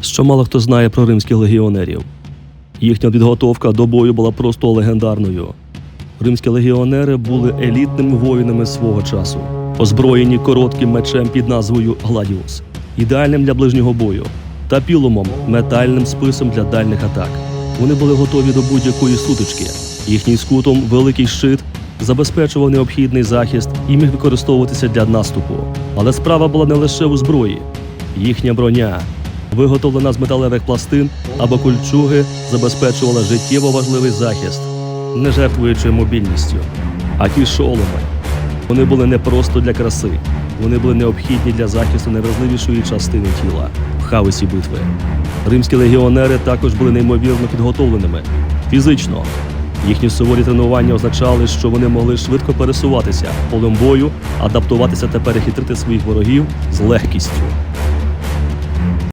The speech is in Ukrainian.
що мало хто знає про римських легіонерів. Їхня підготовка до бою була просто легендарною. Римські легіонери були елітними воїнами свого часу, озброєні коротким мечем під назвою Гладіус, ідеальним для ближнього бою, та пілумом метальним списом для дальних атак. Вони були готові до будь-якої сутички. Їхній скутом великий щит забезпечував необхідний захист і міг використовуватися для наступу. Але справа була не лише у зброї. Їхня броня, виготовлена з металевих пластин або кульчуги, забезпечувала життєво важливий захист, не жертвуючи мобільністю. А ті шоломи вони були не просто для краси, вони були необхідні для захисту найвразливішої частини тіла в хаосі битви. Римські легіонери також були неймовірно підготовленими фізично. Їхні суворі тренування означали, що вони могли швидко пересуватися полем бою, адаптуватися та перехитрити своїх ворогів з легкістю.